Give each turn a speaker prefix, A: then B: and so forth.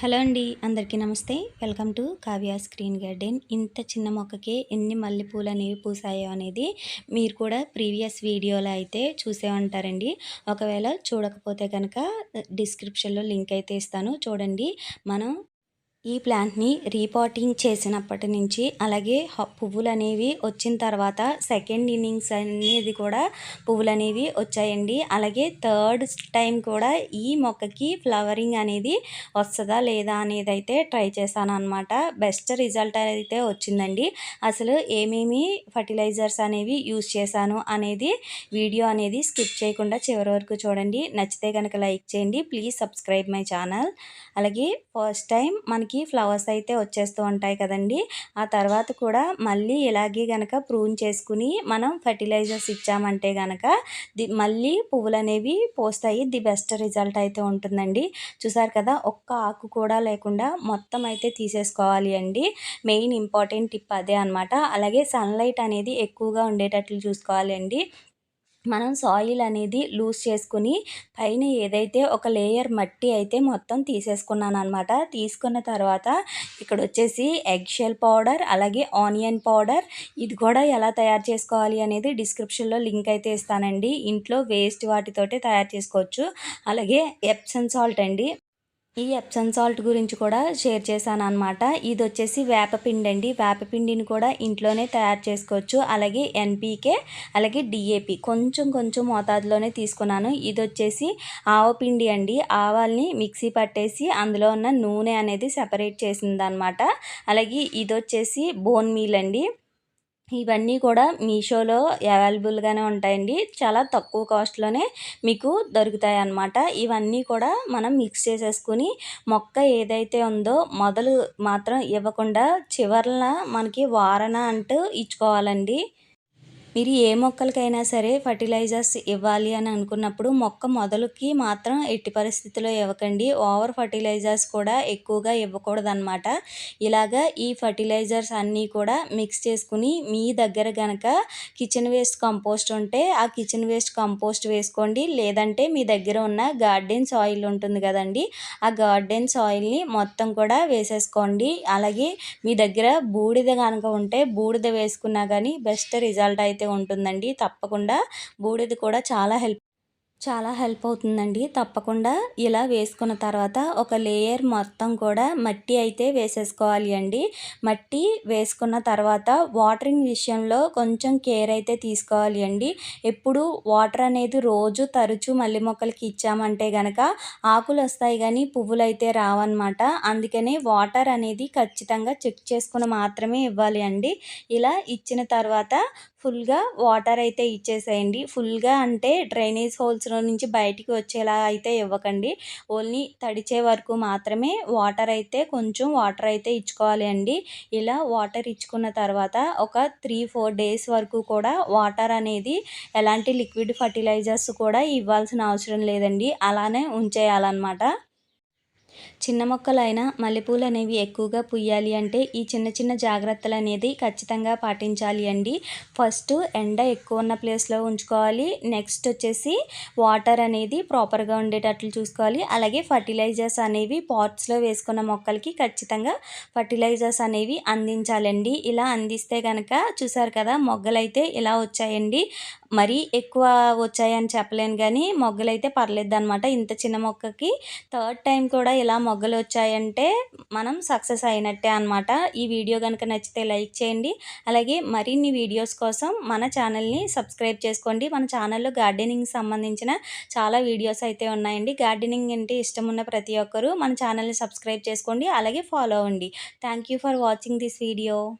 A: Hello అండి అందరికీ నమస్తే. Welcome to Kavya screen garden. ఇంత చిన్న మొక్కకే ఎన్ని మల్లెపూలు అనేవి పూసాయో అనేది మీరు కూడా ప్రీవియస్ వీడియోలో అయితే చూసే ఉంటారండి. ఒకవేళ చూడకపోతే కనుక డిస్క్రిప్షన్లో లింక్ అయితే ఇస్తాను. చూడండి మనం ఈ ప్లాంట్ని రీపాటింగ్ చేసినప్పటి నుంచి అలాగే పువ్వులు అనేవి వచ్చిన తర్వాత సెకండ్ ఇన్నింగ్స్ అనేది కూడా పువ్వులు అనేవి వచ్చాయండి. అలాగే థర్డ్ టైం కూడా ఈ మొక్కకి ఫ్లవరింగ్ అనేది వస్తుందా లేదా అనేది అయితే ట్రై చేశాను అనమాట బెస్ట్ రిజల్ట్ అయితే వచ్చిందండి. అసలు ఏమేమి ఫర్టిలైజర్స్ అనేవి యూస్ చేశాను అనేది వీడియో అనేది స్కిప్ చేయకుండా చివరి వరకు చూడండి. నచ్చితే కనుక లైక్ చేయండి. Please subscribe my channel. అలాగే ఫస్ట్ టైం మనకి మనకి ఫ్లవర్స్ అయితే వచ్చేస్తూ ఉంటాయి కదండి. ఆ తర్వాత కూడా మళ్ళీ ఇలాగే గనక ప్రూన్ చేసుకుని మనం ఫర్టిలైజర్స్ ఇచ్చామంటే గనక ది మళ్ళీ పువ్వులు అనేవి పోస్తాయి. ది బెస్ట్ రిజల్ట్ అయితే ఉంటుందండి. చూసారు కదా ఒక్క ఆకు కూడా లేకుండా మొత్తం అయితే తీసేసుకోవాలి అండి. మెయిన్ ఇంపార్టెంట్ టిప్ అదే అనమాట అలాగే సన్లైట్ అనేది ఎక్కువగా ఉండేటట్లు చూసుకోవాలి అండి. మనం సాయిల్ అనేది లూజ్ చేసుకుని పైన ఏదైతే ఒక లేయర్ మట్టి అయితే మొత్తం తీసేసుకున్నాను అనమాట తీసుకున్న తర్వాత ఇక్కడ వచ్చేసి ఎగ్షెల్ పౌడర్ అలాగే ఆనియన్ పౌడర్. ఇది కూడా ఎలా తయారు చేసుకోవాలి అనేది డిస్క్రిప్షన్లో లింక్ అయితే ఇస్తానండి. ఇంట్లో వేస్ట్ వాటితోటే తయారు చేసుకోవచ్చు. అలాగే ఎప్సన్ సాల్ట్ అండి. ఈ ఎప్సన్ సాల్ట్ గురించి కూడా షేర్ చేశాను అనమాట ఇది వచ్చేసి వేపపిండి అండి వేపపిండిని కూడా ఇంట్లోనే తయారు చేసుకోవచ్చు. అలాగే ఎన్పీకే అలాగే డిఏపి కొంచెం కొంచెం మోతాదులోనే తీసుకున్నాను. ఇది వచ్చేసి ఆవపిండి అండి. ఆవాల్ని మిక్సీ పట్టేసి అందులో ఉన్న నూనె అనేది సెపరేట్ చేసిందనమాట అలాగే ఇది వచ్చేసి బోన్ మీల్ అండి. ఇవన్నీ కూడా మీషోలో అవైలబుల్గానే ఉంటాయండి. చాలా తక్కువ కాస్ట్లోనే మీకు దొరుకుతాయి అన్నమాట ఇవన్నీ కూడా మనం మిక్స్ చేసేసుకుని మొక్క ఏదైతే ఉందో మొదలు మాత్రం ఇవ్వకుండా చివరన మనకి వారణ అంటూ ఇచ్చుకోవాలండి. మీరు ఏ మొక్కలకైనా సరే ఫర్టిలైజర్స్ ఇవ్వాలి అని అనుకున్నప్పుడు మొక్క మొదలుకి మాత్రం ఎట్టి పరిస్థితిలో ఇవ్వకండి. ఓవర్ ఫర్టిలైజర్స్ కూడా ఎక్కువగా ఇవ్వకూడదు అనమాట ఇలాగా ఈ ఫర్టిలైజర్స్ అన్నీ కూడా మిక్స్ చేసుకుని మీ దగ్గర గనక కిచెన్ వేస్ట్ కంపోస్ట్ ఉంటే ఆ కిచెన్ వేస్ట్ కంపోస్ట్ వేసుకోండి. లేదంటే మీ దగ్గర ఉన్న గార్డెన్ సాయిల్ ఉంటుంది కదండి ఆ గార్డెన్ సాయిల్ని మొత్తం కూడా వేసేసుకోండి. అలాగే మీ దగ్గర బూడిద కనుక ఉంటే బూడిద వేసుకున్నా కానీ బెస్ట్ రిజల్ట్ అయితే ఉంటుందండి. తప్పకుండా బూడిద కూడా చాలా హెల్ప్ చాలా హెల్ప్ అవుతుందండి. తప్పకుండా ఇలా వేసుకున్న తర్వాత ఒక లేయర్ మొత్తం కూడా మట్టి అయితే వేసేసుకోవాలి అండి. మట్టి వేసుకున్న తర్వాత వాటరింగ్ విషయంలో కొంచెం కేర్ అయితే తీసుకోవాలి అండి. ఎప్పుడు వాటర్ అనేది రోజు తరచు మల్లె మొక్కలకి ఇచ్చామంటే గనక ఆకులు వస్తాయి కానీ పువ్వులు అయితే రావన్నమాట. అందుకనే వాటర్ అనేది ఖచ్చితంగా చెక్ చేసుకుని మాత్రమే ఇవ్వాలి అండి. ఇలా ఇచ్చిన తర్వాత ఫుల్గా వాటర్ అయితే ఇచ్చేసేయండి. ఫుల్గా అంటే డ్రైనేజ్ హోల్స్ హోల్స్లో నుంచి బయటికి వచ్చేలా అయితే ఇవ్వకండి. ఓన్లీ తడిచే వరకు మాత్రమే వాటర్ అయితే కొంచెం వాటర్ అయితే ఇచ్చుకోవాలి అండి. ఇలా వాటర్ ఇచ్చుకున్న తర్వాత ఒక త్రీ ఫోర్ డేస్ వరకు కూడా వాటర్ అనేది ఎలాంటి లిక్విడ్ ఫర్టిలైజర్స్ కూడా ఇవ్వాల్సిన అవసరం లేదండి. అలానే ఉంచేయాలన్నమాట. చిన్న మొక్కలైనా మల్లెపూలు అనేవి ఎక్కువగా పుయ్యాలి అంటే ఈ చిన్న చిన్న జాగ్రత్తలు అనేది ఖచ్చితంగా పాటించాలి అండి. ఫస్ట్ ఎండ ఎక్కువ ఉన్న ప్లేస్లో ఉంచుకోవాలి. నెక్స్ట్ వచ్చేసి వాటర్ అనేది ప్రాపర్గా ఉండేటట్లు చూసుకోవాలి. అలాగే ఫర్టిలైజర్స్ అనేవి పాట్స్లో వేసుకున్న మొక్కలకి ఖచ్చితంగా ఫర్టిలైజర్స్ అనేవి అందించాలండి. ఇలా అందిస్తే కనుక చూసారు కదా మొగ్గలైతే ఇలా వచ్చాయండి. మరీ ఎక్కువ వచ్చాయని చెప్పలేను కానీ మొగ్గలు అయితే పర్లేదు అనమాట ఇంత చిన్న మొక్కకి థర్డ్ టైం కూడా ఇలా మొగ్గలు వచ్చాయంటే మనం సక్సెస్ అయినట్టే అనమాట ఈ వీడియో కనుక నచ్చితే లైక్ చేయండి. అలాగే మరిన్ని వీడియోస్ కోసం మన ఛానల్ని సబ్స్క్రైబ్ చేసుకోండి. మన ఛానల్లో గార్డెనింగ్ సంబంధించిన చాలా వీడియోస్ అయితే ఉన్నాయండి. గార్డెనింగ్ అంటే ఇష్టం ఉన్న ప్రతి ఒక్కరూ మన ఛానల్ని సబ్స్క్రైబ్ చేసుకోండి. అలాగే ఫాలో అవ్వండి. Thank for watching this video.